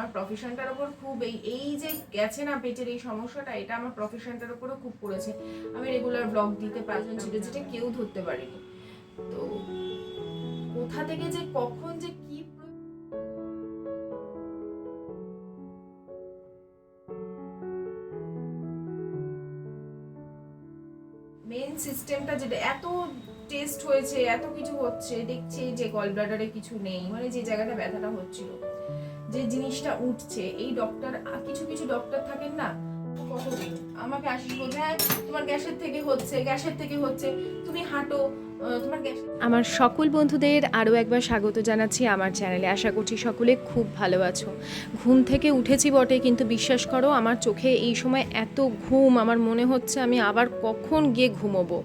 আমার প্রফেশনটার ওপর খুব এই এই যে গেছে না পেটের এই সমস্যাটা, এটা আমার প্রফেশনটার ওপরও খুব পড়েছে। আমি রেগুলার ব্লগ দিতে পারতাম ছিল যেটা কেউ ধরতে পারেনি। তো কোথা থেকে যে কখন যে কি মেন সিস্টেমটা যেটা, এত টেস্ট হয়েছে, এত কিছু হচ্ছে, দেখছি যে গল ব্লাডারে কিছু নেই মানে যে জায়গাটা ব্যথাটা হচ্ছিল। যে জিনিসটা উঠছে, এই ডক্টর কিছু কিছু ডক্টর থাকেন না, কতদিন? আমাকে আসিস বলছে হ্যাঁ তোমার গ্যাসের থেকে হচ্ছে, গ্যাসের থেকে হচ্ছে, তুমি হাঁটো আমার সকল বন্ধুদের আরও একবার স্বাগত জানাচ্ছি আমার চ্যানেলে। আশা করছি সকলে খুব ভালো আছো। ঘুম থেকে উঠেছি বটে, কিন্তু বিশ্বাস করো, আমার চোখে এই সময় এত ঘুম, আমার মনে হচ্ছে আমি আবার কখন গিয়ে ঘুমোবো।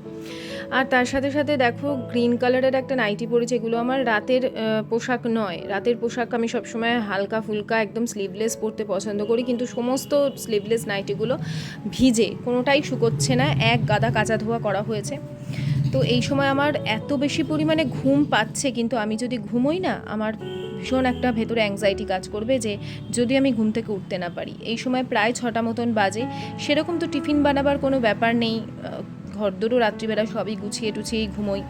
আর তার সাথে সাথে দেখো গ্রিন কালারের একটা নাইটি পরেছে, এগুলো আমার রাতের পোশাক নয়। রাতের পোশাক আমি সবসময় হালকা ফুলকা একদম স্লিভলেস পরতে পছন্দ করি, কিন্তু সমস্ত স্লিভলেস নাইটিগুলো ভিজে, কোনোটাই শুকোচ্ছে না, এক গাদা কাঁচা ধোয়া করা হয়েছে। তো এই সময় আমার এত বেশি পরিমাণে ঘুম পাচ্ছে, কিন্তু আমি যদি ঘুমোই না, আমার ভীষণ একটা ভেতরে অ্যাংজাইটি কাজ করবে যে যদি আমি ঘুম থেকে উঠতে না পারি। এই সময় প্রায় ছটা মতন বাজে, সেরকম তো টিফিন বানাবার কোনো ব্যাপার নেই ঘর দুটো রাত্রিবেলা সবই গুছিয়ে টুছিয়েই ঘুমোই।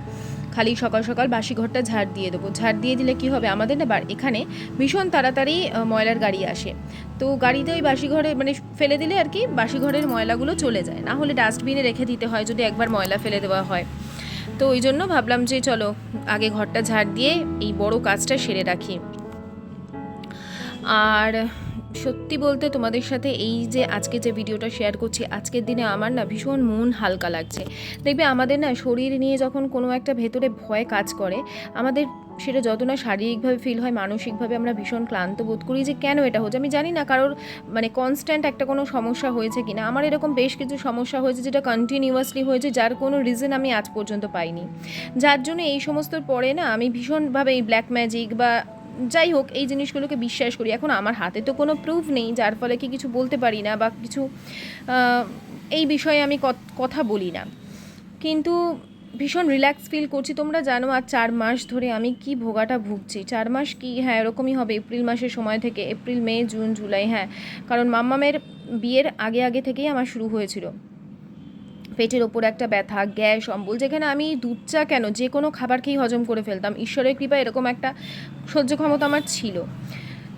খালি সকাল সকাল বাসি ঘরটা ঝাড় দিয়ে দেবো। ঝাড় দিয়ে দিলে কি হবে আমাদের না এখানে ভীষণ তাড়াতাড়ি ময়লার গাড়ি আসে। তো গাড়িতে ওই বাসি ঘরে মানে ফেলে দিলে আর কি বাসি ঘরের ময়লাগুলো চলে যায়। না হলে ডাস্টবিনে রেখে দিতে হয় যদি একবার ময়লা ফেলে দেওয়া হয়। তো ওই জন্য ভাবলাম যে চলো, আগে ঘরটা ঝাড় দিয়ে এই বড় কাজটা সেরে রাখি। আর সত্যি বলতে তোমাদের সাথে এই যে আজকে যে ভিডিওটা শেয়ার করছি, আজকের দিনে আমার না ভীষণ মন হালকা লাগছে। দেখবে আমাদের না শরীর নিয়ে যখন কোনো একটা ভেতরে ভয় কাজ করে, আমাদের সেটা যত না শারীরিকভাবে ফিল হয়, মানসিকভাবে আমরা ভীষণ ক্লান্ত বোধ করি যে কেন এটা হচ্ছে? আমি জানি না কারোর মানে কনস্ট্যান্ট একটা কোনো সমস্যা হয়েছে কি না আমার এরকম বেশ কিছু সমস্যা হয়েছে যেটা কন্টিনিউয়াসলি হয়েছে, যার কোনো রিজন আমি আজ পর্যন্ত পাইনি। যার জন্য এই সমস্তর পরে না আমি ভীষণভাবে এই ব্ল্যাক ম্যাজিক বা যাই হোক, এই জিনিসগুলোকে বিশ্বাস করি। এখন আমার হাতে তো কোনো প্রুফ নেই, যার ফলে কি কিছু বলতে পারি না বা কিছু এই বিষয়ে আমি কথা বলি না। কিন্তু ভীষণ রিল্যাক্স ফিল করছি। তোমরা জানো আর চার মাস ধরে আমি কি ভোগাটা ভুগছি। চার মাস কি? হ্যাঁ এরকমই হবে। এপ্রিল মাসের সময় থেকে, এপ্রিল, মে, জুন, জুলাই হ্যাঁ। কারণ মাম্মামের বিয়ের আগে আগে থেকেই আমার শুরু হয়েছিল। পেটের ওপর একটা ব্যথা, গ্যাস, অম্বল, যেখানে আমি দুধ চা কেন, যে কোনো খাবার খেয়েই হজম করে ফেলতাম। ঈশ্বরের কৃপায় এরকম একটা সহ্য ক্ষমতা আমার ছিল।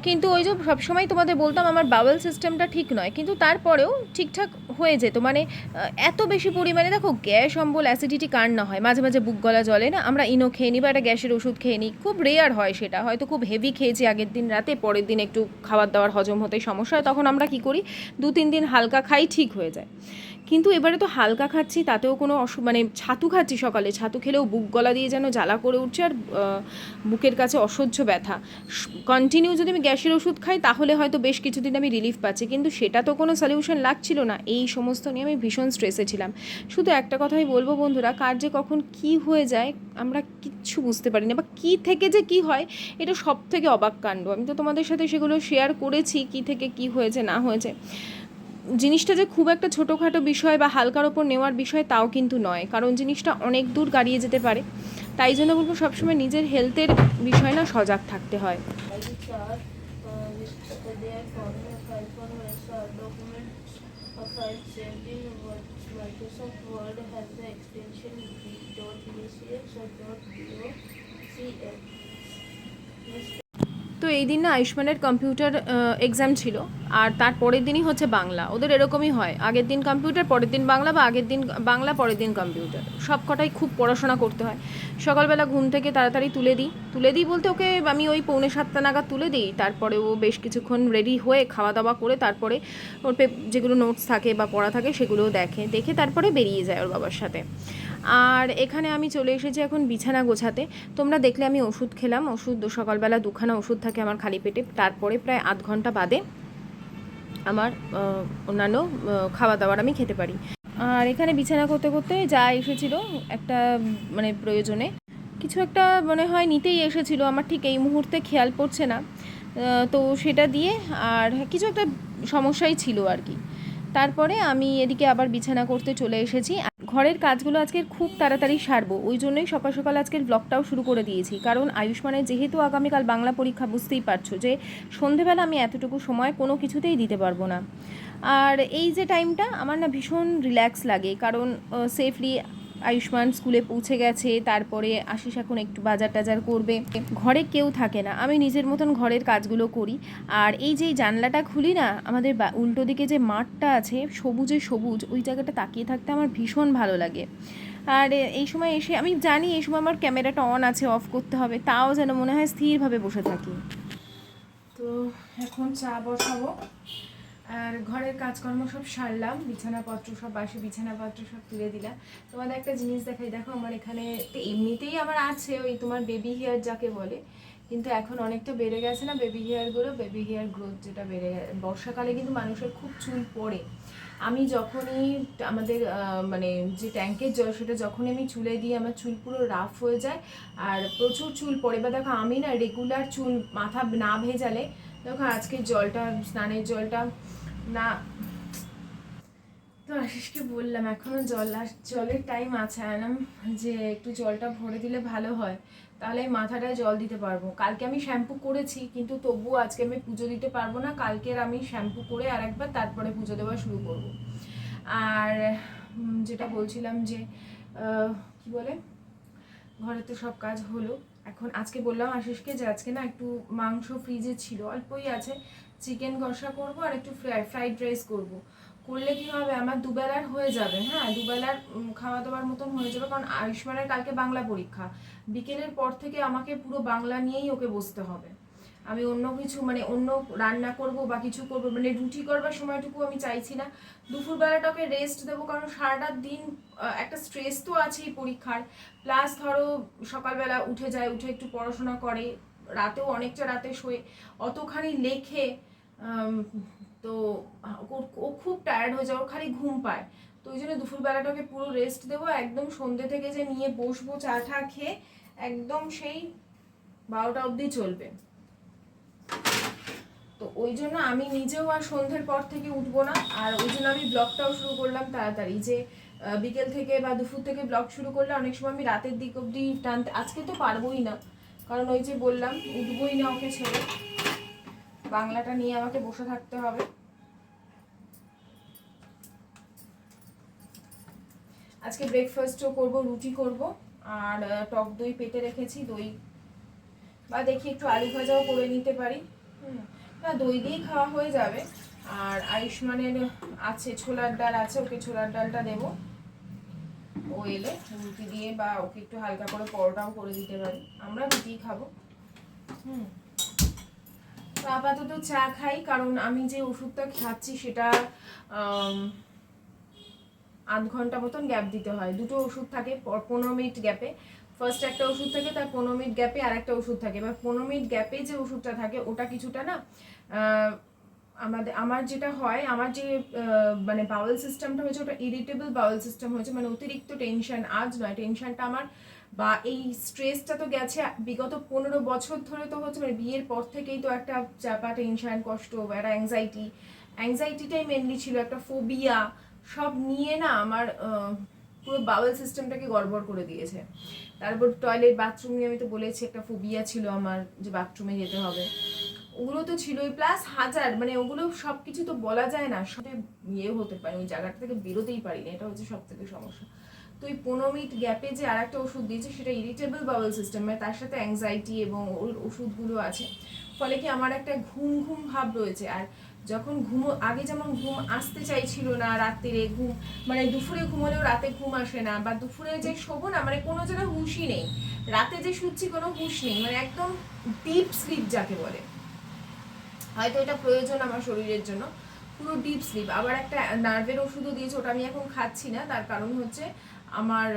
কিন্তু ওই যে সবসময় তোমাদের বলতাম, আমার বাওয়েল সিস্টেমটা ঠিক নয়। কিন্তু তারপরেও ঠিকঠাক হয়ে যেত। মানে এত বেশি পরিমাণে দেখো, গ্যাস, অম্বল অ্যাসিডিটি কার না হয়। মাঝে মাঝে বুক গলা জলে না, আমরা ইনো খেয়ে নিই বা একটা গ্যাসের ওষুধ খেয়ে নিই। খুব রেয়ার হয় সেটা। হয়তো খুব হেভি খেয়েছি আগের দিন রাতে, পরের দিন একটু খাবার দাবার হজম হতে সমস্যা হয়, তখন আমরা কি করি? দু তিন দিন হালকা খাই, ঠিক হয়ে যায়। কিন্তু এবারে তো হালকা খাচ্ছি, তাতেও কোনো অসু মানে ছাতু খাচ্ছি সকালে। ছাতু খেলেও বুক গলা দিয়ে যেন জ্বালা করে উঠছে আর বুকের কাছে অসহ্য ব্যথা। কন্টিনিউ যদি আমি গ্যাসের ওষুধ খাই, তাহলে হয়তো বেশ কিছুদিন আমি রিলিফ পাচ্ছি। কিন্তু সেটা তো কোনো সলিউশন লাগছিল না। এই সমস্ত নিয়ে আমি ভীষণ স্ট্রেসে ছিলাম। শুধু একটা কথাই বলব বন্ধুরা, কার যে কখন কি হয়ে যায়, আমরা কিচ্ছু বুঝতে পারি না বা কী থেকে যে কি হয়, এটা সব থেকে অবাক কাণ্ড। আমি তো তোমাদের সাথে সেগুলো শেয়ার করেছি, কি থেকে কি হয়েছে, না হয়েছে। জিনিসটা যে খুব একটা ছোটোখাটো বিষয় বা হালকার ওপর নেওয়ার বিষয় তাও কিন্তু নয়। কারণ জিনিসটা অনেক দূর গাড়িয়ে যেতে পারে। তাই জন্য বলব সবসময় নিজের হেলথের বিষয় না সজাগ থাকতে হয়। তো এই দিন না আয়ুষ্মানের কম্পিউটার এক্সাম ছিল। আর তার পরের দিনই হচ্ছে বাংলা। ওদের এরকমই হয়। আগের দিন কম্পিউটার, পরের দিন বাংলা বা আগের দিন বাংলা, পরের দিন কম্পিউটার। সব কটাই খুব পড়াশোনা করতে হয়। সকালবেলা ঘুম থেকে তাড়াতাড়ি তুলে দিই। তুলে দিই বলতে ওকে আমি ওই পৌনে সাতটা নাগাদ তুলে দিই। তারপরে ও বেশ কিছুক্ষণ রেডি হয়ে খাওয়া দাওয়া করে তারপরে ওর যেগুলো নোটস থাকে বা পড়া থাকে সেগুলোও দেখে দেখে তারপরে বেরিয়ে যায় ওর বাবার সাথে। আর এখানে আমি চলে এসেছি এখন বিছানা গোছাতে। তোমরা দেখলে আমি ওষুধ খেলাম, ওষুধ সকালবেলা দুখানা ওষুধ থাকে আমার খালি পেটে, তারপরে প্রায় আধ ঘণ্টা বাদে আমার অন্যান্য খাওয়া দাওয়ার আমি খেতে পারি। আর এখানে বিছানা করতে করতে যা এসেছিল একটা মানে প্রয়োজনে, কিছু একটা মনে হয় নিতেই এসেছিল, আমার ঠিক এই মুহূর্তে খেয়াল পড়ছে না। তো সেটা দিয়ে আর কিছু একটা সমস্যাই ছিল আর কি। তারপরে আমি এদিকে আবার বিছানা করতে চলে এসেছি। ঘরের কাজগুলো আজকে খুব তাড়াতাড়ি সারবো। ওই জন্যই সকাল সকাল আজকের ব্লগটাও শুরু করে দিয়েছি। কারণ আয়ুষ্মানের যেহেতু আগামীকাল বাংলা পরীক্ষা, বুঝতেই পারছ যে সন্ধেবেলা আমি এতটুকু সময় কোনো কিছুতেই দিতে পারব না। আর এই যে টাইমটা আমার না ভীষণ রিল্যাক্স লাগে। কারণ সেফলি আয়ুষ্মান স্কুলে পৌঁছে গেছে, তারপরে আশিস এখন একটু বাজার টাজার করবে। ঘরে কেউ থাকে না, আমি নিজের মতন ঘরের কাজগুলো করি। আর এই যে জানলাটা খুলি না, আমাদের উল্টো দিকে যে মাঠটা আছে, সবুজে সবুজ, ওই জায়গাটা তাকিয়ে থাকতে আমার ভীষণ ভালো লাগে। আর এই সময় এসে, আমি জানি এই সময় আমার ক্যামেরাটা অন আছে, অফ করতে হবে, তাও যেন মনে হয় স্থিরভাবে বসে থাকি। তো এখন চা বসাবো। আর ঘরের কাজকর্ম সব সারলাম, বিছানাপত্র সব বাসি বিছানাপত্র সব তুলে দিলাম। তোমাদের একটা জিনিস দেখাই, দেখো আমার এখানে এমনিতেই আমার আছে ওই তোমার বেবি হেয়ার যাকে বলে, কিন্তু এখন অনেকটা বেড়ে গেছে না বেবি হেয়ারগুলো বেবি হেয়ার গ্রোথ যেটা বেড়ে গেছে। বর্ষাকালে কিন্তু মানুষের খুব চুল পড়ে। আমি যখনই আমাদের মানে যে ট্যাঙ্কের জল, সেটা যখনই আমি চুলে দিই, আমার চুল পুরো রাফ হয়ে যায় আর প্রচুর চুল পড়ে। বা দেখো আমি না রেগুলার চুল মাথা না ভেজালে, দেখো আজকে জলটা, স্নানের জলটা না। তো আশিসকে বললাম, এখনও জল জলের টাইম আছে, আনাম, যে একটু জলটা ভরে দিলে ভালো হয়। তাহলে মাথাটায় জল দিতে পারব। কালকে আমি শ্যাম্পু করেছি, কিন্তু তবুও আজকে আমি পুজো দিতে পারব না। কালকের আমি শ্যাম্পু করে আর একবার তারপরে পুজো দেওয়া শুরু করব। আর যেটা বলছিলাম যে কি বলে? ঘরে তো সব কাজ হলো। এখন আজকে বললাম আশিসকে যে আজকে না একটু মাংস ফ্রিজে ছিল, অল্পই আছে। চিকেন কষা করব আর একটু ফ্রাইড রাইস করব। করলে কি হবে? আমার দুবেলার হয়ে যাবে হ্যাঁ? দুবেলার খাওয়া দাওয়ার মতন হয়ে যাবে কারণ আয়ুষ্মানের কালকে বাংলা পরীক্ষা। বিকেলের পর থেকে আমাকে পুরো বাংলা নিয়েই ওকে বসতে হবে। আমি অন্য কিছু মানে অন্য রান্না করব বা কিছু করব মানে রুটি করবার সময়টুকু আমি চাইছি না। দুপুরবেলাটাকে রেস্ট দেবো কারণ সারাটা দিন একটা স্ট্রেস তো আছেই পরীক্ষার। প্লাস ধরো, সকালবেলা উঠে যায়, উঠে একটু পড়াশোনা করে, রাতেও অনেকটা রাতে শোয়ে, অতখানি লেখে তো ও- ও খুব টায়ার্ড হয়ে যায় ওর খালি ঘুম পায়। তো ওই জন্য দুপুরবেলাটাকে পুরো রেস্ট দেবো একদম সন্ধ্যে থেকে যে নিয়ে বসবো, চা ঠা খেয়ে, একদম সেই বারোটা অবধি চলবে। তো ওই জন্য আমি নিজেও আর সন্ধ্যের পর থেকে উঠবো না, আর ওই জন্য আমি ব্লগটাও শুরু করলাম তাড়াতাড়ি। যে বিকেল থেকে বা দুপুর থেকে ব্লগ শুরু করলে অনেক সময় আমি রাতের দিক অবধি টানতে, আজকে তো পারবোই না। কারণ ওই যে বললাম, উঠবোই না ওকে ছেড়ে। বাংলাটা নিয়ে আমাকে বসে থাকতে হবে। আজকে ব্রেকফাস্টও করব রুটি করব আর টক দই পেটে রেখেছি দই। বা দেখি একটু আলু ভাজাও করে নিতে পারি। হুম, না দই দিয়েই খাওয়া হয়ে যাবে। আর আয়ুষ্মানের আছে ছোলার ডাল আছে ওকে ছোলার ডালটা দেবো। ও এলে রুটি দিয়ে বা ওকে একটু হালকা করে পরোটাও করে দিতে পারি। আমরা রুটিই খাব। হুম। আপাতত চা খাই, কারণ আমি যে ওষুধটা খাচ্ছি সেটা আধ ঘণ্টা মতন গ্যাপ দিতে হয়। দুটো ওষুধ থাকে পনেরো মিনিট গ্যাপে। ফার্স্ট একটা ওষুধ থাকে, তার পনেরো মিনিট গ্যাপে আর একটা ওষুধ থাকে। এবার পনেরো মিনিট গ্যাপে যে ওষুধটা থাকে, ওটা কিছুটা না আমাদের, আমার যেটা হয়, আমার যে মানে বাউল সিস্টেমটা হয়েছে, ওটা ইরিটেবল বাউল সিস্টেম হয়েছে মানে অতিরিক্ত টেনশন আজ নয়। টেনশনটা আমার বা এই স্ট্রেসটা তো গেছে বিগত পনেরো বছর ধরে তো হচ্ছে মানে বিয়ের পর থেকেই তো একটা চাপা টেনশন কষ্ট একটা অ্যাংজাইটি অ্যাংজাইটিটাই মেনলি ছিল, একটা ফোবিয়া সব নিয়ে না আমার পুরো বাউল সিস্টেমটাকে গড়বড় করে দিয়েছে। তারপর টয়লেট বাথরুম নিয়ে আমি তো বলেছি একটা ফোবিয়া ছিল আমার যে বাথরুমে যেতে হবে। ওগুলো তো ছিলই প্লাস হাজার মানে ওগুলো সব কিছু তো বলা যায় না সাথে ইয়ে হতে পারে, ওই জায়গাটা থেকে বেরোতেই পারি না, এটা হচ্ছে সব থেকে সমস্যা। তো ওই পনেরো মিনিট গ্যাপে যে আর একটা ওষুধ দিয়েছে সেটা ইরিটেবল বাউল সিস্টেম মানে তার সাথে অ্যাংজাইটি এবং ওর ওষুধগুলো আছে। ফলে কি আমার একটা ঘুম ঘুম ভাব রয়েছে। আর যখন ঘুম, আগে যেমন ঘুম আসতে চাইছিল না রাত্রিরে ঘুম মানে দুপুরে ঘুমোলেও রাতে ঘুম আসে না বা দুপুরে যে শোবো না মানে কোনো যেন হুশই নেই। রাতে যে শুচ্ছি কোনো হুশ নেই মানে একদম ডিপ স্লিপ যাকে বলে। হয়তো এটা প্রয়োজন আমার শরীরের জন্য, পুরো ডিপ স্লিপ আবার একটা নার্ভের ওষুধও দিয়েছে, ওটা আমি এখন খাচ্ছি না, তার কারণ হচ্ছে আমার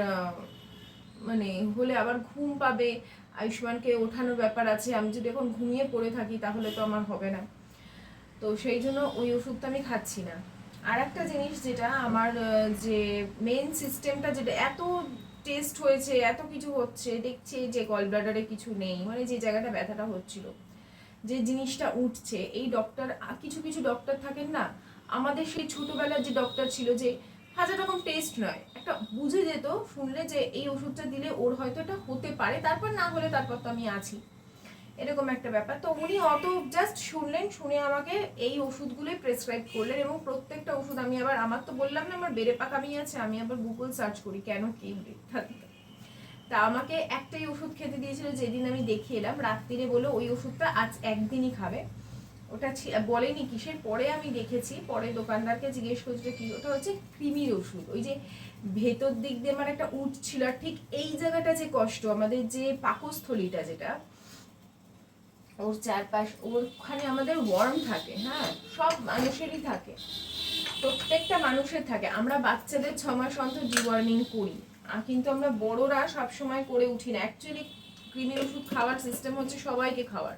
মানে হলে আবার ঘুম পাবে। আয়ুষ্মানকে ওঠানোর ব্যাপার আছে। আমি যদি এখন ঘুমিয়ে পড়ে থাকি তাহলে তো আমার হবে না। তো সেই জন্য ওই ওষুধটা আমি খাচ্ছি না। আর একটা জিনিস যেটা আমার যে মেন সিস্টেমটা যেটা এত টেস্ট হয়েছে, এত কিছু হচ্ছে, দেখছে যে গল ব্লাডারে কিছু নেই মানে যে জায়গাটা ব্যথাটা হচ্ছিল, যে জিনিসটা উঠছে, এই ডক্টর কিছু কিছু ডক্টর থাকেন না? আমাদের সেই ছোটবেলার যে ডক্টর ছিল যে হাজার রকম টেস্ট নয়। একটা বুঝে যেত, শুনলে যে এই ওষুধটা দিলে ওর হয়তো এটা হতে পারে, তারপর না হলে তারপর তো আমি আছি। এরকম একটা ব্যাপার। তো উনি অত জাস্ট শুনলেন, শুনে আমাকে এই ওষুধগুলোই প্রেসক্রাইব করলেন এবং প্রত্যেকটা ওষুধ আমি আবার, আমার তো বললাম না, আমার বেড়ে পাকামি আছে, আমি আবার গুগল সার্চ করি, কেন কি তা আমাকে একটাই ওষুধ খেতে দিয়েছিল, যেদিন আমি দেখিয়ে এলাম, রাত্রিরে বলে ওই ওষুধটা আজ একদিনই খাবে। ওটা বলেনি কিসের? পরে আমি দেখেছি, পরে দোকানদারকে জিজ্ঞেস করছি কি, ওটা হচ্ছে কৃমির ওষুধ। ওই যে ভেতর দিক দিয়ে আমার একটা উঠ ছিল, আর ঠিক এই জায়গাটা যে কষ্ট, আমাদের যে পাকস্থলীটা যেটা, ওর চারপাশ, ওরখানে আমাদের ওয়ার্ম থাকে হ্যাঁ? সব মানুষেরই থাকে। প্রত্যেকটা মানুষের থাকে। আমরা বাচ্চাদের ছ মাস অন্তর ডিওয়ার্মিং করি। কিন্তু আমরা বড়রা সবসময় করে উঠি না। অ্যাকচুয়ালি কৃমির ওষুধ খাওয়ার সিস্টেম হচ্ছে সবাইকে খাওয়ার।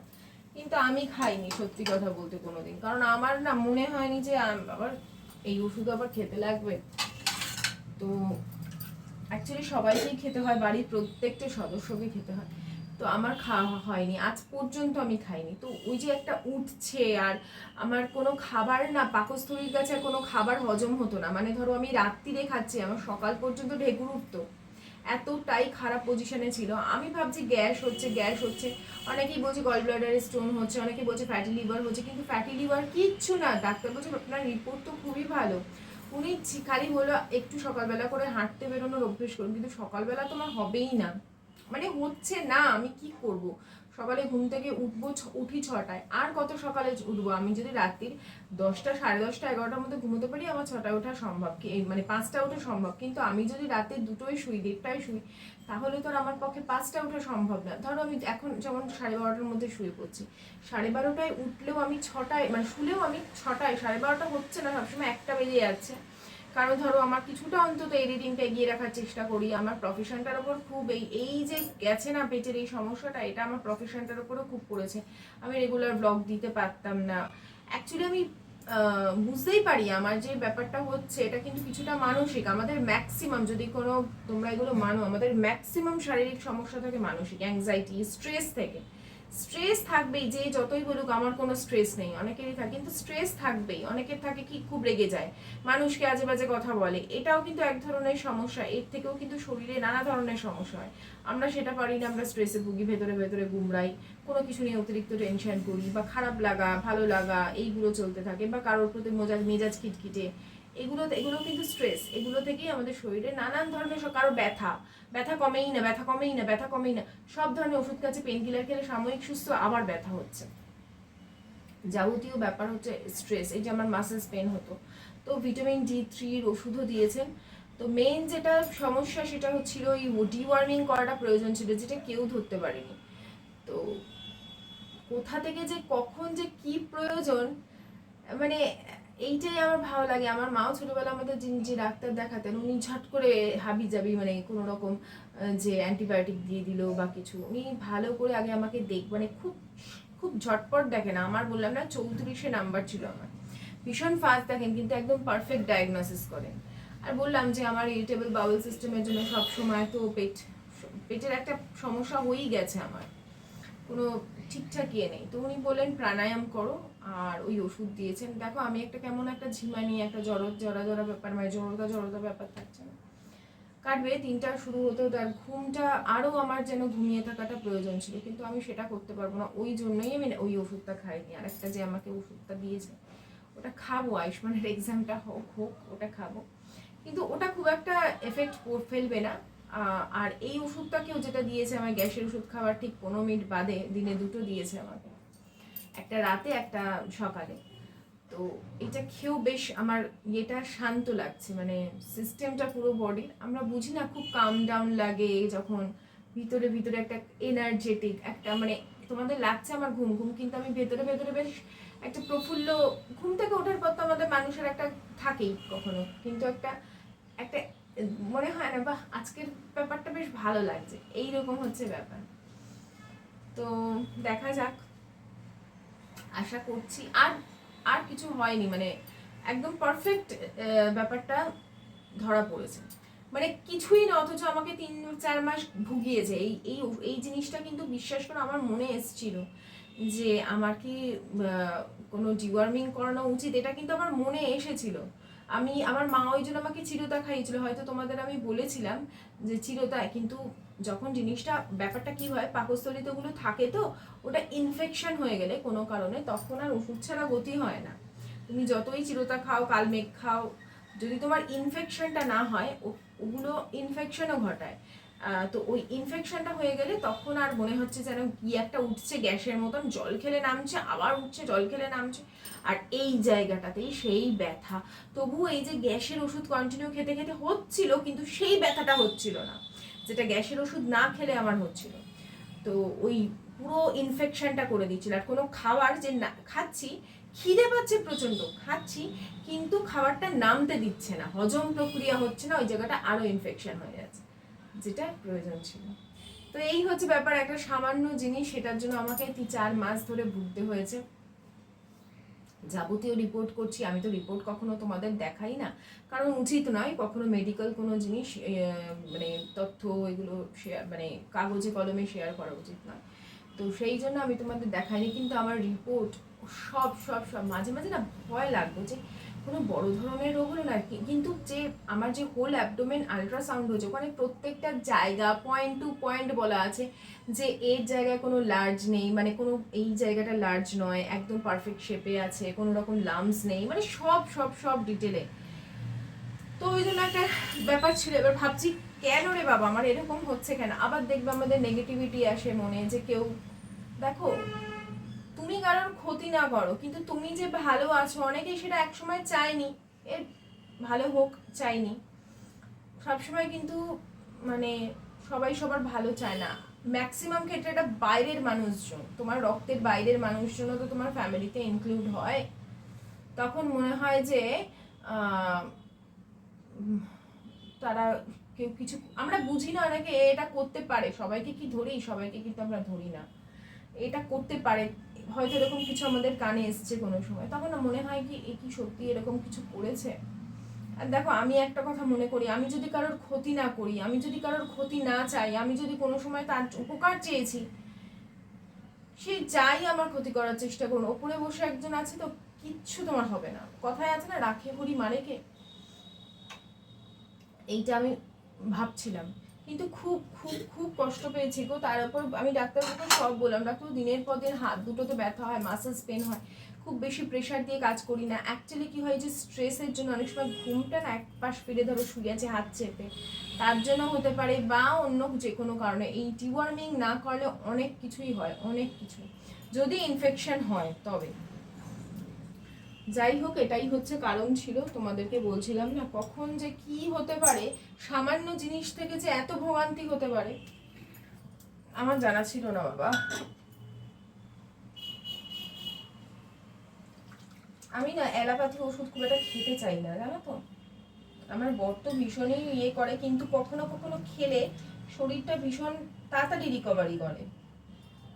কিন্তু আমি খাইনি, সত্যি কথা বলতে কোনোদিন। কারণ আমার না মনে হয়নি যে আবার এই ওষুধ আবার খেতে লাগবে। তো অ্যাকচুয়ালি সবাইকেই খেতে হয়, বাড়ির প্রত্যেকটা সদস্যকে খেতে হয়। তো আমার খাওয়া হয়নি, আজ পর্যন্ত আমি খাইনি। তো ওই যে একটা উঠছে আর আমার কোনো খাবার না, পাকস্থলীর কাছে কোনো খাবার হজম হতো না। মানে ধরো আমি রাত্রিরে খাচ্ছি, আমার সকাল পর্যন্ত ঢেকুর উঠতো। এতটাই খারাপ পজিশনে ছিল। আমি ভাবছি গ্যাস হচ্ছে গ্যাস হচ্ছে। অনেকেই বলছে গল ব্লাডারে স্টোন হচ্ছে অনেকে বলছে ফ্যাটি লিভার হচ্ছে, কিন্তু ফ্যাটি লিভার কিচ্ছু না। ডাক্তার বলছে, আপনার রিপোর্ট তো খুবই ভালো। উনি খালি হলো একটু সকালবেলা করে হাঁটতে বেরোনোর অভ্যেস করুন, কিন্তু সকালবেলা তোমার হবেই না। মানে হচ্ছে না, আমি কি করব? সকালে ঘুম থেকে উঠবো উঠি ছটায়। আর কত সকালে উঠবো? আমি যদি রাত্রির দশটা, সাড়ে দশটা, এগারোটার মধ্যে ঘুমোতে পারি, আমার ছটায় ওঠা সম্ভব কি? মানে পাঁচটা ওঠা সম্ভব। কিন্তু আমি যদি রাতে দুটোই শুই, দেড়টায় শুই, তাহলে তো আমার পক্ষে পাঁচটা ওঠা সম্ভব না। ধরো আমি এখন যেমন সাড়ে বারোটার মধ্যে শুয়ে পড়ছি, সাড়ে বারোটায় উঠলেও আমি ছটায় মানে শুলেও আমি ছটায়, সাড়ে বারোটা হচ্ছে না, সবসময় একটা বেজে যাচ্ছে। কারণ ধরো আমার কিছুটা অন্তত এডিটিংটা এগিয়ে রাখার চেষ্টা করি। আমার প্রফেশনটার ওপর খুব এই এই যে গেছে না পেটের এই সমস্যাটা, এটা আমার প্রফেশনটার ওপরও খুব পড়েছে। আমি রেগুলার ব্লগ দিতে পারতাম না। অ্যাকচুয়ালি আমি বুঝতেই পারি আমার যে ব্যাপারটা হচ্ছে, এটা কিন্তু কিছুটা মানসিক। আমাদের ম্যাক্সিমাম যদি কোনো, তোমরা এগুলো মানো, আমাদের ম্যাক্সিমাম শারীরিক সমস্যা থাকে মানসিক অ্যাংজাইটি স্ট্রেস থেকে। স্ট্রেস থাকবেই, যে যতই বলুক আমার কোনো স্ট্রেস নেই, অনেকেরই থাকে, কিন্তু স্ট্রেস থাকবেই, অনেকের থাকে কি খুব রেগে যায়, মানুষকে আজে বাজে কথা বলে, এটাও কিন্তু এক ধরনের সমস্যা, এর থেকেও কিন্তু শরীরে নানা ধরনের সমস্যা হয়, আমরা সেটা পারি না, আমরা স্ট্রেসে ভুগি, ভেতরে ভেতরে গুমরাই, কোনো কিছু নিয়ে অতিরিক্ত টেনশন করি, বা খারাপ লাগা, ভালো লাগা, এইগুলো চলতে থাকে, বা কারোর প্রতি মেজাজ মেজাজ খিটখিটে এগুলো এগুলো কিন্তু স্ট্রেস এগুলো থেকেই আমাদের শরীরে নানান ধরনের কারও ব্যথা। ব্যথা কমেই না, ব্যথা কমেই না, ব্যথা কমেই না। সব ধরনের ওষুধ খাচ্ছে পেন কিলার খেলে সাময়িক সুস্থ আবার ব্যথা হচ্ছে। যাবতীয় ব্যাপার হচ্ছে স্ট্রেস এই যে আমার মাসেলস পেন হতো। তো ভিটামিন ডি থ্রির ওষুধও দিয়েছেন। তো মেইন যেটা সমস্যা সেটা হচ্ছিল এই ডিওয়ার্মিং করাটা প্রয়োজন ছিল, যেটা কেউ ধরতে পারেনি। তো কোথা থেকে যে কখন যে কি প্রয়োজন মানে এইটাই আমার ভালো লাগে। আমার মাও ছোটবেলা আমাদের যিনি যে ডাক্তার দেখাতেন, উনি ঝট করে হাবি যাবি মানে কোনো রকম যে অ্যান্টিবায়োটিক দিয়ে দিল বা কিছু, উনি ভালো করে আগে আমাকে দেখ মানে খুব খুব ঝটপট দেখেন। আমার বললাম না, চৌত্রিশে নাম্বার ছিল আমার। ভীষণ ফাস্ট দেখেন, কিন্তু একদম পারফেক্ট ডায়াগনোসিস করেন। আর বললাম যে আমার ইরিটেবল বাউল সিস্টেমের জন্য সব সময় তো পেট, পেটের একটা সমস্যা হয়েই গেছে আমার। কোনো ঠিকঠাক ইয়ে নেই। তো উনি বললেন, প্রাণায়াম করো আর ওই ওষুধ দিয়েছেন। দেখো, আমি একটা কেমন একটা ঝিমানি একটা জড়, জড়া জড়া ব্যাপার মানে জড়তা জড়তা ব্যাপার থাকছে না। কাটবে, তিনটা শুরু হতে হতে আর ঘুমটা আরও আমার যেন ঘুমিয়ে থাকাটা প্রয়োজন ছিল, কিন্তু আমি সেটা করতে পারব না। ওই জন্যই আমি ওই ওষুধটা খাইনি। আর একটা যে আমাকে ওষুধটা দিয়েছে, ওটা খাব, আয়ুষ্মানের এক্সামটা হোক হোক, ওটা খাব। কিন্তু ওটা খুব একটা এফেক্ট ফেলবে না। আর এই ওষুধটাকেও যেটা দিয়েছে আমার গ্যাসের ওষুধ খাওয়ার ঠিক পনেরো মিনিট বাদে দিনে দুটো দিয়েছে আমাকে। একটা রাতে, একটা সকালে। তো এটা খেয়েও বেশ আমার ইয়েটা শান্ত লাগছে মানে সিস্টেমটা পুরো বডির আমরা বুঝি না খুব কাম ডাউন লাগে যখন ভিতরে ভিতরে একটা এনার্জেটিক একটা মানে তোমাদের লাগছে আমার ঘুম ঘুম কিন্তু আমি ভেতরে ভেতরে বেশ একটা প্রফুল্ল, ঘুম থেকে ওঠার পর তো আমাদের মানুষের একটা থাকেই কখনো। কিন্তু একটা একটা মনে হয় না, বাহ, আজকের ব্যাপারটা বেশ ভালো লাগছে। এইরকম হচ্ছে ব্যাপার। তো দেখা যাক। আশা করছি আর আর কিছু হয়নি মানে একদম পারফেক্ট ব্যাপারটা ধরা পড়েছে। মানে কিছুই না, অথচ আমাকে তিন, চার মাস ভুগিয়েছে। এই এই এই জিনিসটা কিন্তু বিশ্বাস করে আমার মনে এসেছিল যে আমার কি কোনো ডিওয়ার্মিং করানো উচিত, এটা কিন্তু আমার মনে এসেছিল। আমি, আমার মা ওই জন্য আমাকে চিরতা খাইয়েছিল। হয়তো তোমাদের আমি বলেছিলাম যে চিরতা কিন্তু যখন জিনিসটা, ব্যাপারটা কি হয় পাকস্থলিতে ওগুলো থাকে তো, ওটা ইনফেকশন হয়ে গেলে কোনো কারণে তখন আর ওষুধ ছাড়া গতি হয় না। তুমি যতই চিরতা খাও কালমেঘ খাও, যদি তোমার ইনফেকশনটা না হয় ওগুলো ইনফেকশনও ঘটায়। তো ওই ইনফেকশনটা হয়ে গেলে তখন আর মনে হচ্ছে যেন কি একটা উঠছে গ্যাসের মতন, জল খেলে নামছে, আবার উঠছে, জল খেলে নামছে। আর এই জায়গাটাতেই সেই ব্যথা। তবু এই যে গ্যাসের ওষুধ কন্টিনিউ খেতে খেতে হচ্ছিল, কিন্তু সেই ব্যথাটা হচ্ছিল না। যেটা গ্যাসের ওষুধ না খেলে আমার হচ্ছিল। তো ওই পুরো ইনফেকশনটা করে দিচ্ছিল। আর কোনো খাবার যে না, খাচ্ছি, খিদে পাচ্ছে প্রচণ্ড, খাচ্ছি, কিন্তু খাবারটা নামতে দিচ্ছে না। হজম প্রক্রিয়া হচ্ছে না, ওই জায়গাটা আরও ইনফেকশন হয়ে যাচ্ছে। যেটা প্রয়োজন ছিল। তো এই হচ্ছে ব্যাপার, একটা সামান্য জিনিস, সেটার জন্য আমাকে তিন চার মাস ধরে ভুগতে হয়েছে। যাবতীয় রিপোর্ট করছি, আমি তো রিপোর্ট কখনো তোমাদের দেখাই না। কারণ উচিত নয় কখনো মেডিকেল কোনো জিনিস মানে তথ্য এগুলো শেয়ার মানে কাগজে, কলমে শেয়ার করা উচিত নয়। তো সেই জন্য আমি তোমাদের দেখাইনি, কিন্তু আমার রিপোর্ট সব সব সব মাঝে মাঝে না ভয় লাগতো যে কোনো বড় ধরনের রোগ হলো না। কিন্তু যে আমার যে হোল অ্যাবডোমেন আলট্রাসাউন্ড হয়েছে, ওখানে প্রত্যেকটা জায়গা পয়েন্ট টু পয়েন্ট বলা আছে যে এর জায়গায় কোনো লার্জ নেই মানে কোনো এই জায়গাটা লার্জ নয়, একদম পারফেক্ট শেপে আছে, কোনো রকম লামস নেই মানে সব সব সব ডিটেলে তো ওই জন্য একটা ব্যাপার ছিল, এবার ভাবছি কেন রে বাবা, আমার এরকম হচ্ছে কেন? আবার দেখবে আমাদের নেগেটিভিটি আসে মনে, যে কেউ, দেখো তুমি কারোর ক্ষতি না করো, কিন্তু তুমি যে ভালো আছো, অনেকেই সেটা একসময় চায়নি। এর ভালো হোক চাইনি সবসময় কিন্তু মানে সবাই সবার ভালো চায় না। ম্যাক্সিমাম ক্ষেত্রে এটা বাইরের মানুষজন, তোমার রক্তের বাইরের মানুষজনও তো তোমার ফ্যামিলিতে ইনক্লুড হয়। তখন মনে হয় যে তারা কেউ কিছু, আমরা বুঝি না অনেকে এটা করতে পারে। সবাইকে কি ধরি? সবাইকে কিন্তু আমরা ধরি না। এটা করতে পারে হয়তো এরকম কিছু আমাদের কানে এসছে কোনো সময়। তখন না মনে হয় কি, এ কি সত্যি এরকম কিছু করেছে? আর দেখো, আমি একটা কথা মনে করি, আমি যদি কারোর ক্ষতি না করি, আমি যদি কারোর ক্ষতি না চাই, আমি যদি কোনো সময় তার উপকার চেয়েছি, সে যাই আমার ক্ষতি করার চেষ্টা করুন। ওপরে বসে একজন আছে তো কিচ্ছু তোমার হবে না। কথায় আছে না, রাখে হরি মানে কে? এইটা আমি ভাবছিলাম। কিন্তু খুব খুব খুব কষ্ট পেয়েছি গো। তার উপর আমি ডাক্তারবাবুকে সব বললাম, ডাক্তার দিনের পর দিন হাত দুটোতে ব্যথা হয় মাসেলস পেন হয়। খুব বেশি প্রেশার দিয়ে কাজ করি না। অ্যাকচুয়ালি কি হয় যে স্ট্রেসের জন্য অনেক সময় ঘুমটা না এক পাশ ফিরে ধরো শুয়ে আছে হাত চেপে। তার জন্য হতে পারে বা অন্য যে কোনো কারণে। এই টিওয়ার্মিং না করলে অনেক কিছুই হয়, অনেক কিছু যদি ইনফেকশন হয় তবে। যাই হোক, এটাই হচ্ছে কারণ ছিল। তোমাদেরকে বলছিলাম না, কখন যে কি হতে পারে, সামান্য জিনিস থেকে যে এত ভোগান্তি হতে পারে, আমার জানা ছিল না বাবা। আমি না অ্যালোপ্যাথি ওষুধ খুব একটা খেতে চাই না, জানো তো? আমার বর তো ভীষণই ইয়ে করে, কিন্তু কখনো কখনো খেলে শরীরটা ভীষণ তাড়াতাড়ি রিকভারি করে।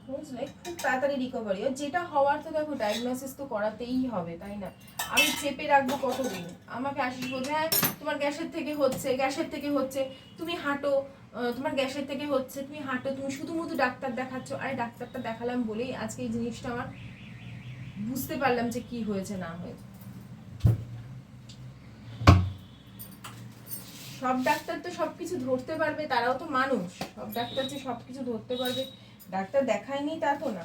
বুঝলে খুব তাড়াতাড়ি রিকভারি আর যেটা হওয়ার তো দেখো ডায়াগনোসিস তো করাতেই হবে, তাই না? আমি চেপে রাখব কতদিন? আমাকে আশিস বলছে হ্যাঁ তোমার গ্যাসের থেকে হচ্ছে, গ্যাসের থেকে হচ্ছে। তুমি হাঁটো তোমার গ্যাসের থেকে হচ্ছে, তুমি হাঁটো, তুমি শুধু ডাক্তার দেখাচ্ছ। আরে ডাক্তারটা দেখালাম বলেই আজকে এই জিনিসটা আমার বুঝতে পারলাম যে কি হয়েছে, না হয়েছে। সব ডাক্তার তো সবকিছু ধরতে পারবে, তারাও তো মানুষ। সব ডাক্তার যে সবকিছু ধরতে পারবে ডাক্তার দেখায়নি তা তো না।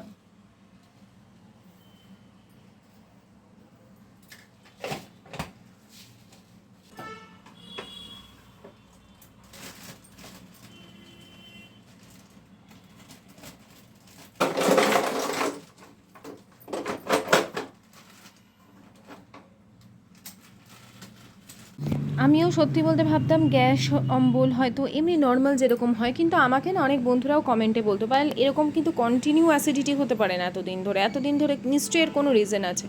আমিও সত্যি বলতে ভাবতাম গ্যাস, অম্বল হয়তো এমনি নর্মাল যেরকম হয়, কিন্তু আমাকে না অনেক বন্ধুরাও কমেন্টে বলতো বা এরকম কিন্তু কন্টিনিউ অ্যাসিডিটি হতে পারে না এতদিন ধরে এতদিন ধরে নিশ্চয়ই এর কোনো রিজন আছে।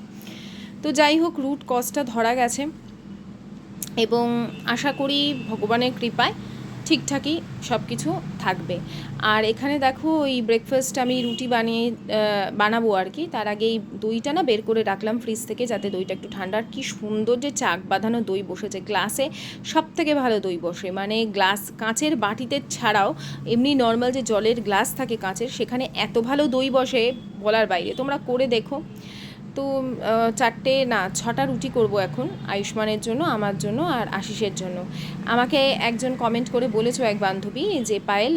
তো যাই হোক রুট কজটা ধরা গেছে এবং আশা করি ভগবানের কৃপায় ঠিকঠাকই সব কিছু থাকবে। আর এখানে দেখো ওই ব্রেকফাস্ট আমি রুটি বানিয়ে বানাবো আর কি। তার আগে এই দইটা না বের করে রাখলাম ফ্রিজ থেকে যাতে দইটা একটু ঠান্ডা। আর কি সুন্দর যে চাক বাঁধানো দই বসেছে গ্লাসে সব থেকে ভালো দই বসে। মানে গ্লাস কাঁচের বাটিতে ছাড়াও এমনি নর্মাল যে জলের গ্লাস থাকে কাঁচের, সেখানে এত ভালো দই বসে বলার বাইরে। তোমরা করে দেখো। তো চারটে, না, ছটা রুটি করব এখন আয়ুষ্মানের জন্য, আমার জন্য আর আশিসের জন্য। আমাকে একজন কমেন্ট করে বলেছ এক বান্ধবী যে, পায়েল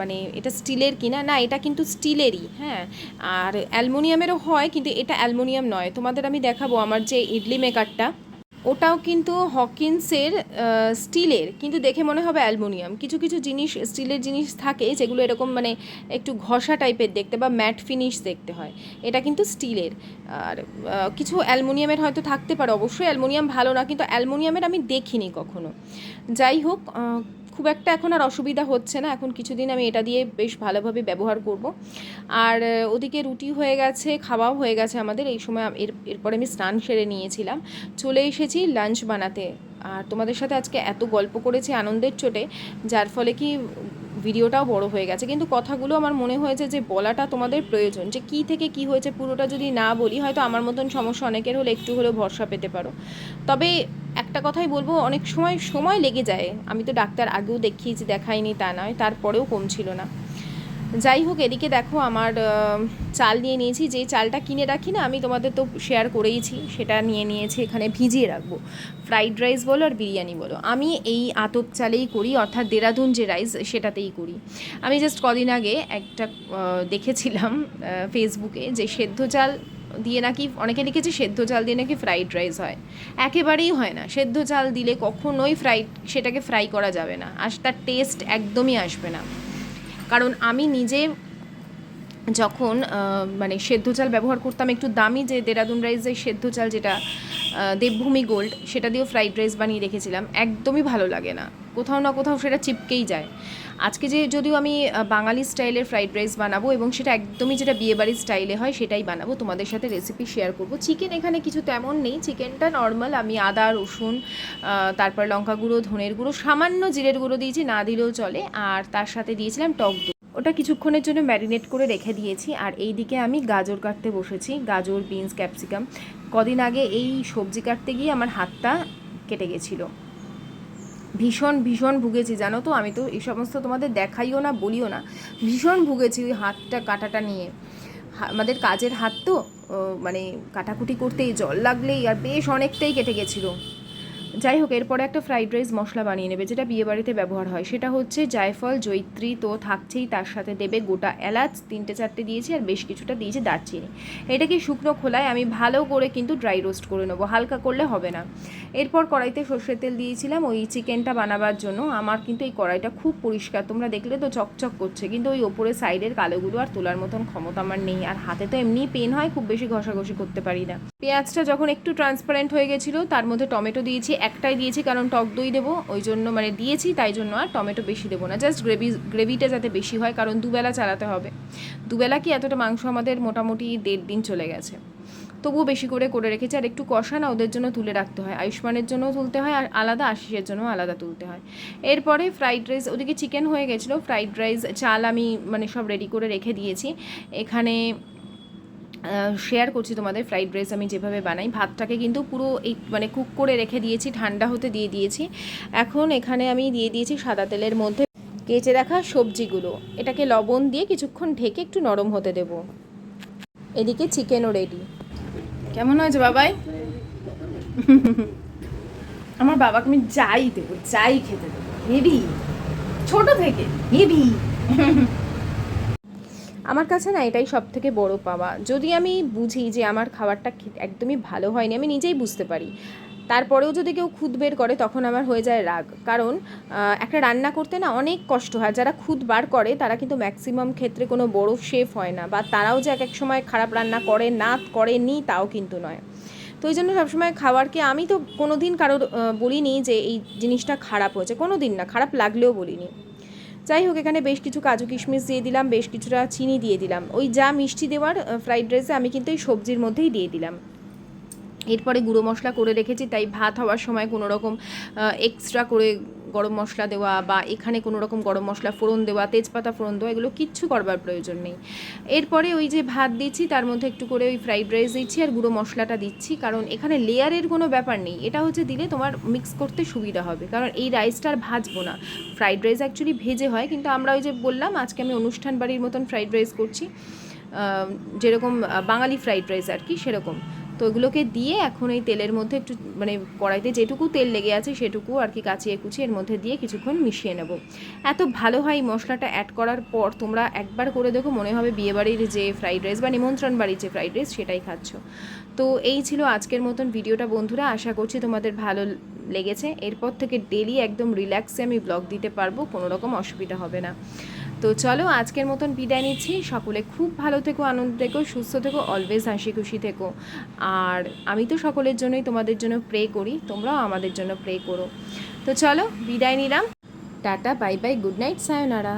মানে এটা স্টিলের কিনা? না, এটা কিন্তু স্টিলেরই হ্যাঁ। আর অ্যালমোনিয়ামেরও হয়, কিন্তু এটা অ্যালমোনিয়াম নয়। তোমাদের আমি দেখাবো আমার যে ইডলি মেকারটা। ওটাও কিন্তু হকিন্সের স্টিলের, কিন্তু দেখে মনে হবে অ্যালমোনিয়াম। কিছু কিছু জিনিস, স্টিলের জিনিস থাকে যেগুলো এরকম মানে একটু ঘষা টাইপের দেখতে বা ম্যাট ফিনিশ দেখতে হয়। এটা কিন্তু স্টিলের। আর কিছু অ্যালমোনিয়ামের হয়তো থাকতে পারে। অবশ্যই অ্যালমোনিয়াম ভালো না, কিন্তু অ্যালমোনিয়ামের আমি দেখিনি কখনো। যাই হোক খুব একটা এখন আর অসুবিধা হচ্ছে না। এখন কিছুদিন আমি এটা দিয়ে বেশ ভালোভাবে ব্যবহার করব। আর ওদিকে রুটি হয়ে গেছে, খাওয়াও হয়ে গেছে আমাদের। এই সময় এর, এরপরে আমি স্নান সেরে নিয়েছিলাম। চলে এসেছি লাঞ্চ বানাতে। আর তোমাদের সাথে আজকে এত গল্প করেছি আনন্দের চোটে, যার ফলে কি ভিডিওটাও বড় হয়ে গেছে। কিন্তু কথাগুলো আমার মনে হয়েছে যে বলাটা তোমাদের প্রয়োজন, যে কি থেকে কি হয়েছে পুরোটা যদি না বলি, হয়তো আমার মতন সমস্যা অনেকের হলে একটু হলেও ভরসা পেতে পারো। তবে একটা কথাই বলব, অনেক সময় সময় লেগে যায়। আমি তো ডাক্তার আগেও দেখিয়েছি, দেখাইনি তা নয়, তারপরেও কমছিল না। যাই হোক, এদিকে দেখো আমার চাল নিয়ে নিয়েছি। যে চালটা কিনে রাখি না, আমি তোমাদের তো শেয়ার করেইছি, সেটা নিয়ে নিয়েছি, এখানে ভিজিয়ে রাখব। ফ্রাইড রাইস বলো আর বিরিয়ানি বলো। আমি এই আতপ চালেই করি, অর্থাৎ দেরাদুন যে রাইস সেটাতেই করি। আমি জাস্ট কদিন আগে একটা দেখেছিলাম ফেসবুকে যে সেদ্ধ চাল দিয়ে নাকি, অনেকে লিখেছে সেদ্ধ চাল দিয়ে নাকি ফ্রাইড রাইস হয়। একেবারেই হয় না। সেদ্ধ চাল দিলে কখনোই ফ্রাইড সেটাকে ফ্রাই করা যাবে না। আর তার টেস্ট একদমই আসবে না। কারণ আমি নিজে যখন মানে সেদ্ধ চাল ব্যবহার করতাম একটু দামি যে দেরাদুন রাইসের সেদ্ধ চাল যেটা দেবভূমি গোল্ড, সেটা দিয়েও ফ্রাইড রাইস বানিয়ে রেখেছিলাম। একদমই ভালো লাগে না। কোথাও না কোথাও সেটা চিপকেই যায়। আজকে যে যদিও আমি বাঙালি স্টাইলের ফ্রাইড রাইস বানাবো এবং সেটা একদমই যেটা বিয়েবাড়ির স্টাইলে হয় সেটাই বানাবো, তোমাদের সাথে রেসিপি শেয়ার করব। চিকেন এখানে কিছু তেমন নেই চিকেনটা নর্মাল আমি আদা, রসুন তারপর লঙ্কা গুঁড়ো, ধনের গুঁড়ো, সামান্য জিরের গুঁড়ো দিয়েছি, না দিলেও চলে। আর তার সাথে দিয়েছিলাম টক দই। ওটা কিছুক্ষণের জন্য ম্যারিনেট করে রেখে দিয়েছি। আর এই দিকে আমি গাজর কাটতে বসেছি, গাজর বিনস ক্যাপসিকাম কদিন আগে এই সবজি কাটতে গিয়ে আমার হাতটা কেটে গেছিল। ভীষণ ভীষণ ভুগেছি, জানো তো? আমি তো এই সমস্ত তোমাদের দেখাইও না, বলিও না। ভীষণ ভুগেছি ওই হাতটা, কাটাটা নিয়ে। আমাদের কাজের হাত তো মানে কাটাকুটি করতেই জল লাগলেই আর বেশ অনেকটাই কেটে গেছিল। যাই হোক, এরপরে একটা ফ্রাইড রাইস মশলা বানিয়ে নেবে, যেটা বিয়েবাড়িতে ব্যবহার হয়। সেটা হচ্ছে জায়ফল জৈত্রী তো থাকছেই, তার সাথে দেবে গোটা এলাচ, তিনটে চারটে দিয়েছি, আর বেশ কিছুটা দিয়েছি দারচিনি। এটাকে শুকনো খোলায়? আমি ভালো করে কিন্তু ড্রাই রোস্ট করে নেব, হালকা করলে হবে না। এরপর কড়াইতে সর্ষের তেল দিয়েছিলাম, ওই চিকেনটা বানাবার জন্য। আমার কিন্তু এই কড়াইটা খুব পরিষ্কার, তোমরা দেখলে তো চকচক করছে, কিন্তু ওই ওপরে সাইডের কালোগুলো আর তোলার মতন ক্ষমতা আমার নেই, আর হাতে তো এমনি পেন হয়, খুব বেশি ঘষাঘষি করতে পারি না। পেঁয়াজটা যখন একটু ট্রান্সপারেন্ট হয়ে গেছিল, তার মধ্যে টমেটো দিয়েছি একটাই দিয়েছি কারণ টক দই দেবো, ওই জন্য মানে দিয়েছি, তাই জন্য আর টমেটো বেশি দেবো না। জাস্ট গ্রেভি গ্রেভিটা যাতে বেশি হয়, কারণ দুবেলা চালাতে হবে। দুবেলা কি এতটা মাংস আমাদের মোটামুটি দেড় দিন চলে গেছে। তবুও বেশি করে করে রেখেছি, আর একটু কষা না, ওদের জন্য তুলে রাখতে হয়। আয়ুষ্মানের জন্যও তুলতে হয়, আর আলাদা আশিসের জন্য আলাদা তুলতে হয়। এরপরে ফ্রাইড রাইস ওদিকে চিকেন হয়ে গেছিল। ফ্রাইড রাইস চাল আমি মানে সব রেডি করে রেখে দিয়েছি। এখানে শেয়ার করছি তোমাদের ফ্রাইড রাইস আমি যেভাবে বানাই। ভাতটাকে কিন্তু পুরো এই মানে কুক করে রেখে দিয়েছি, ঠান্ডা হতে দিয়ে দিয়েছি। এখন এখানে আমি দিয়ে দিয়েছি সাদা তেলের মধ্যে কেচে রাখা সবজিগুলো। এটাকে লবণ দিয়ে কিছুক্ষণ ঢেকে একটু নরম হতে দেব। এদিকে চিকেনও রেডি কেমন হয়েছে বাবাই? আমার বাবাকে আমি যাই দেবো, যাই খেতে দেবো। হেবি। ছোট থেকে, হেবি। আমার কাছে না এটাই সব থেকে বড় পাওয়া। যদি আমি বুঝি যে আমার খাবারটা একদমই ভালো হয়নি, আমি নিজেই বুঝতে পারি। তারপরেও যদি কেউ খুদ বের করে, তখন আমার হয়ে যায় রাগ। কারণ একটা রান্না করতে না অনেক কষ্ট হয়। যারা খুদ বার করে, তারা কিন্তু ম্যাক্সিমাম ক্ষেত্রে কোনো বড় শেফ হয় না। বা তারাও যে এক এক সময় খারাপ রান্না করে না, করেনি, তাও কিন্তু নয়। তো ওই জন্য সবসময় খাবারকে আমি তো কোনো দিন কারোর বলিনি যে এই জিনিসটা খারাপ হয়েছে। কোনো দিন না, খারাপ লাগলেও বলিনি। যাই হোক, এখানে বেশ কিছু কাজু কিশমিশ দিয়ে দিলাম, বেশ কিছুটা চিনি দিয়ে দিলাম। ওই যা মিষ্টি দেওয়ার ফ্রাইড রাইসে আমি কিন্তু এই সবজির মধ্যেই দিয়ে দিলাম। এরপরে গুঁড়ো মশলা করে রেখেছি, তাই ভাত হওয়ার সময় কোনো রকম এক্সট্রা করে গরম মশলা দেওয়া বা এখানে কোনো রকম গরম মশলা ফোড়ন দেওয়া, তেজপাতা ফোড়ন দেওয়া, এগুলো কিচ্ছু করবার প্রয়োজন নেই। এরপরে ওই যে ভাত দিচ্ছি, তার মধ্যে একটু করে ওই ফ্রাইড রাইস দিচ্ছি আর গুঁড়ো মশলাটা দিচ্ছি, কারণ এখানে লেয়ারের কোনো ব্যাপার নেই। এটা হচ্ছে দিলে তোমার মিক্স করতে সুবিধা হবে, কারণ এই রাইসটা আর ভাজবো না। ফ্রাইড রাইস অ্যাকচুয়ালি ভেজে হয়, কিন্তু আমরা ওই যে বললাম, আজকে আমি অনুষ্ঠান বাড়ির মতন ফ্রাইড রাইস করছি যেরকম বাঙালি ফ্রাইড রাইস আর কি, সেরকম। তো ওগুলোকে দিয়ে এখন এই তেলের মধ্যে একটু মানে কড়াইতে যেটুকু তেল লেগে আছে সেটুকু আর কি কাচিয়ে কুচিয়ে এর মধ্যে দিয়ে কিছুক্ষণ মিশিয়ে নেব। এত ভালো হয় মশলাটা অ্যাড করার পর তোমরা একবার করে দেখো, মনে হবে বিয়েবাড়ির যে ফ্রাইড রাইস বা নিমন্ত্রণ বাড়ির যে ফ্রাইড রাইস সেটাই খাচ্ছ। তো এই ছিল আজকের মতন ভিডিওটা বন্ধুরা, আশা করছি তোমাদের ভালো লেগেছে। এরপর থেকে ডেলি একদম রিল্যাক্সে আমি ব্লগ দিতে পারব, কোনো রকম অসুবিধা হবে না। তো চলো আজকের মতন বিদায় নিচ্ছি। সকলে খুব ভালো থেকো, আনন্দ থেকো, সুস্থ থেকো অলওয়েজ হাসি খুশি থেকো। আর আমি তো সকলের জন্যই তোমাদের জন্য প্রে করি, তোমরাও আমাদের জন্য প্রে করো। তো চলো বিদায় নিলাম। Tata bye bye good night sayonara